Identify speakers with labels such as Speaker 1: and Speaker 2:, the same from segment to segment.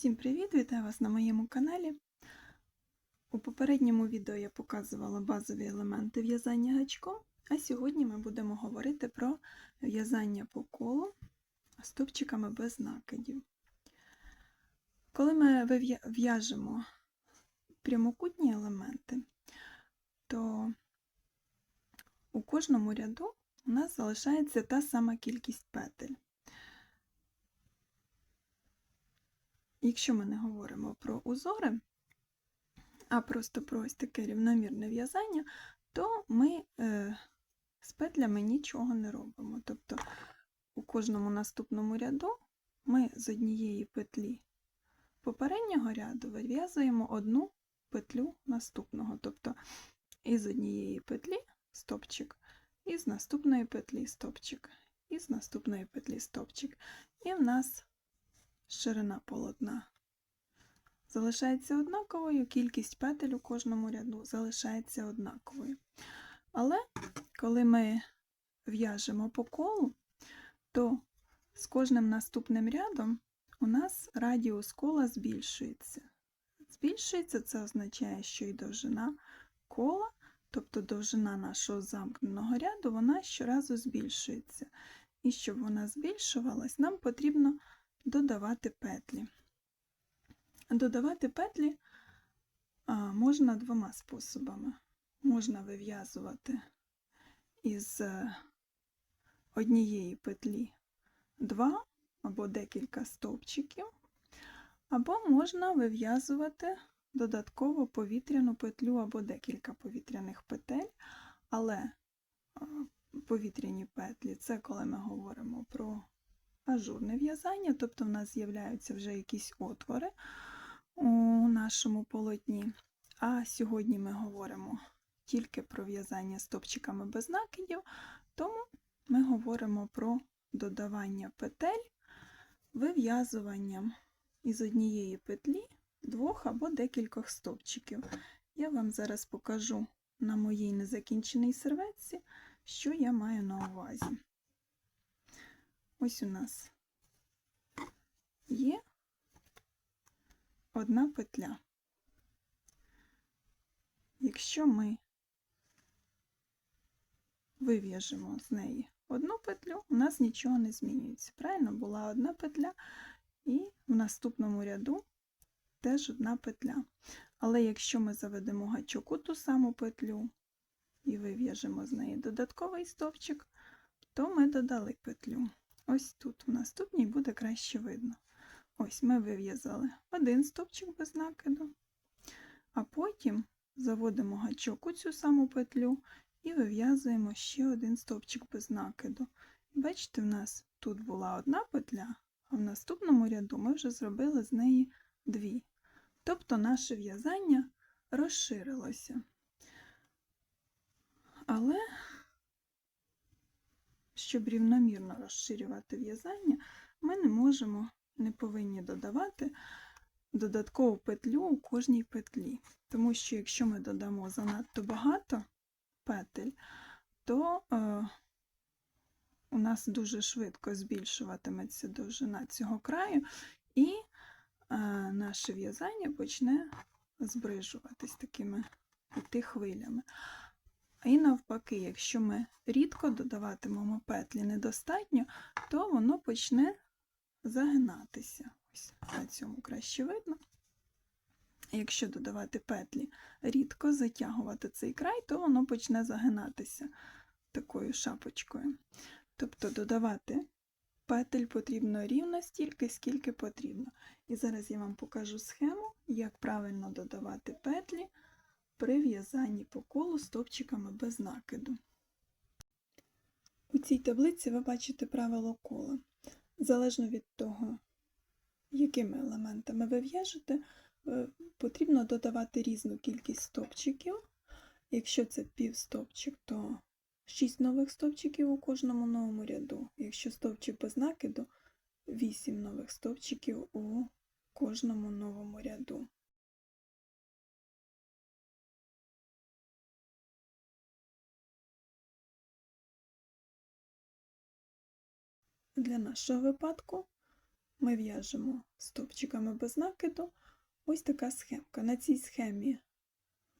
Speaker 1: Всім привіт! Вітаю вас на моєму каналі. У попередньому відео я показувала базові елементи в'язання гачком, а сьогодні ми будемо говорити про в'язання по колу стовпчиками без накидів. Коли ми в'яжемо прямокутні елементи, то у кожному ряду у нас залишається та сама кількість петель. Якщо ми не говоримо про узори, а просто про ось таке рівномірне в'язання, то ми е, з петлями нічого не робимо. Тобто у кожному наступному ряду ми з однієї петлі попереднього ряду вив'язуємо одну петлю наступного. Тобто із однієї петлі стопчик, із наступної петлі стопчик, із наступної петлі стопчик. І в нас ширина полотна залишається однаковою, кількість петель у кожному ряду залишається однаковою. Але коли ми в'яжемо по колу, то з кожним наступним рядом у нас радіус кола збільшується. Збільшується, це означає, що і довжина кола, тобто довжина нашого замкненого ряду, вона щоразу збільшується. І щоб вона збільшувалась, нам потрібно додавати петлі. Додавати петлі можна двома способами. Можна вив'язувати із е, однієї петлі два або декілька стовпчиків, або можна вив'язувати додатково повітряну петлю або декілька повітряних петель, але повітряні петлі це коли ми говоримо про ажурне в'язання, тобто в нас з'являються вже якісь отвори у нашому полотні. А сьогодні ми говоримо тільки про в'язання стопчиками без накидів, тому ми говоримо про додавання петель вив'язуванням із однієї петлі двох або декількох стопчиків. Я вам зараз покажу на моїй незакінченій серветці, що я маю на увазі. Ось у нас є одна петля. Якщо ми вив'яжемо з неї одну петлю, у нас нічого не змінюється. Правильно, була одна петля, і в наступному ряду теж одна петля. Але якщо ми заведемо гачок у ту саму петлю і вив'яжемо з неї додатковий стовпчик, то ми додали петлю. Ось тут в наступній буде краще видно. Ось ми вив'язали один стовпчик без накиду, а потім заводимо гачок у цю саму петлю і вив'язуємо ще один стовпчик без накиду. Бачите, в нас тут була одна петля, а в наступному ряду ми вже зробили з неї дві. Тобто наше в'язання розширилося. Але щоб рівномірно розширювати в'язання, ми не можемо, не повинні додавати додаткову петлю у кожній петлі. Тому що якщо ми додамо занадто багато петель, то е, у нас дуже швидко збільшуватиметься довжина цього краю, і е, наше в'язання почне збрижуватись такими іти хвилями. І навпаки, якщо ми рідко додаватимемо петлі недостатньо, то воно почне загинатися. Ось на цьому краще видно. Якщо додавати петлі рідко затягувати цей край, то воно почне загинатися такою шапочкою. Тобто додавати петель потрібно рівно стільки, скільки потрібно. І зараз я вам покажу схему, як правильно додавати петлі при в'язанні по колу стовпчиками без накиду. У цій таблиці ви бачите правило кола. Залежно від того, якими елементами ви в'яжете, е, потрібно додавати різну кількість стовпчиків. Якщо це півстовпчик, то 6 нових стовпчиків у кожному новому ряду. Якщо стовпчик без накиду, 8 нових стовпчиків у кожному новому ряду. Для нашого випадку ми в'яжемо стовпчиками без накиду. Ось така схемка. На цій схемі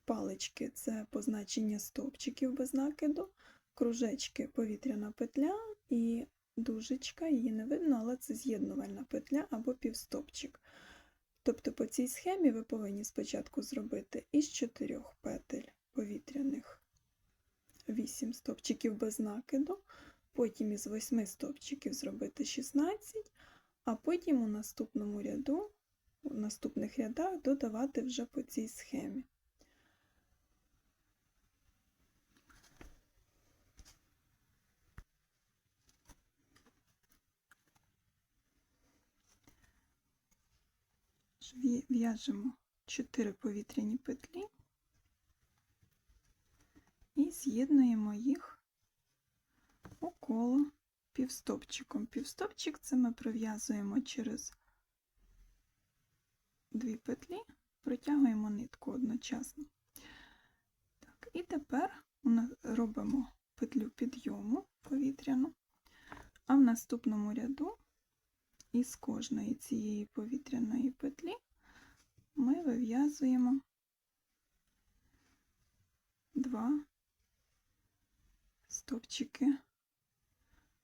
Speaker 1: палички це позначення стовпчиків без накиду, кружечки повітряна петля і дужечка, її не видно, але це з'єднувальна петля або півстопчик. Тобто по цій схемі ви повинні спочатку зробити із чотирьох петель повітряних 8 стовпчиків без накиду, потім із 8 стовпчиків зробити 16, а потім у наступному ряду, у наступних рядах додавати вже по цій схемі. В'яжемо 4 повітряні петлі і з'єднуємо їх коло півстопчиком. Півстопчик це ми пров'язуємо через дві петлі, протягуємо нитку одночасно. Так, і тепер робимо петлю підйому повітряну, а в наступному ряду із кожної цієї повітряної петлі ми вив'язуємо два стовпчики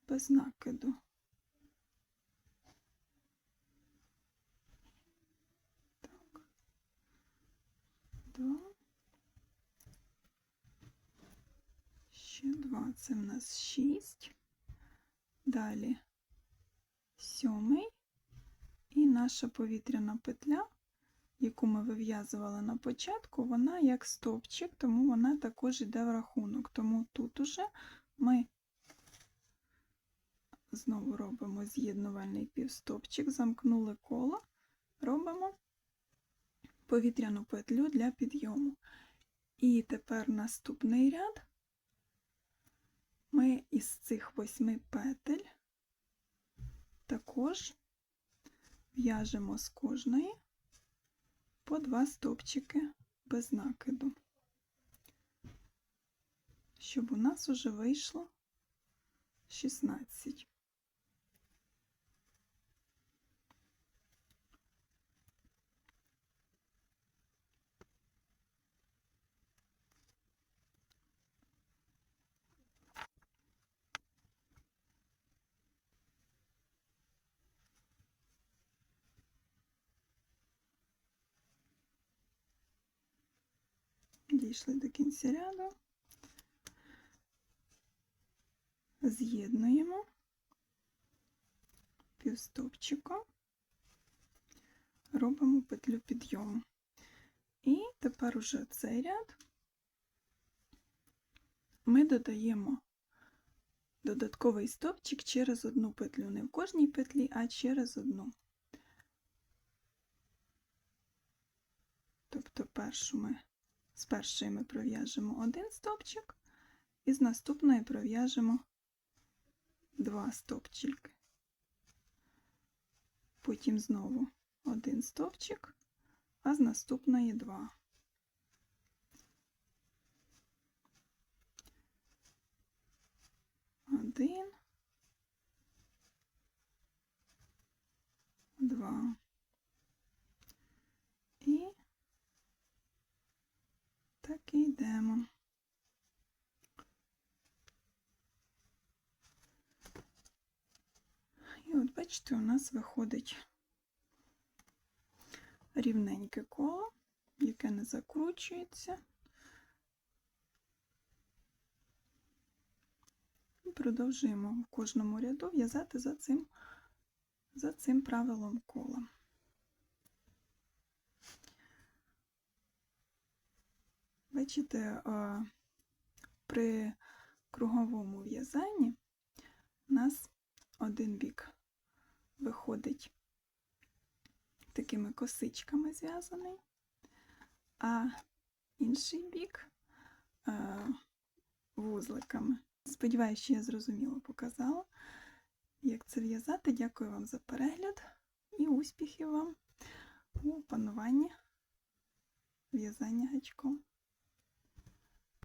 Speaker 1: без накиду. Так. Два. Ще два. Це в нас шість. Далі сьомий і наша повітряна петля, яку ми вив'язували на початку, вона як стовпчик, тому вона також йде в рахунок. Тому тут уже ми знову робимо з'єднувальний півстопчик, замкнули коло, робимо повітряну петлю для підйому. І тепер наступний ряд ми із цих восьми петель також в'яжемо з кожної по два стовпчики без накиду, щоб у нас уже вийшло 16. Дійшли до кінця ряду, з'єднуємо півстопчиком, робимо петлю підйому. І тепер уже цей ряд ми додаємо додатковий стовпчик через одну петлю, не в кожній петлі, а через одну. Тобто першу ми з першої ми пров'яжемо один стовпчик, і з наступної пров'яжемо два стовпчики. Потім знову один стовпчик, а з наступної два. Один, два. І так і йдемо. І от бачите, у нас виходить рівненьке коло, яке не закручується. І продовжуємо в кожному ряду в'язати за цим, за цим правилом кола. Бачите, при круговому в'язанні у нас один бік виходить такими косичками зв'язаний, а інший бік вузликами. Сподіваюся, що я зрозуміло показала, як це в'язати. Дякую вам за перегляд і успіхів вам у опануванні в'язання гачком.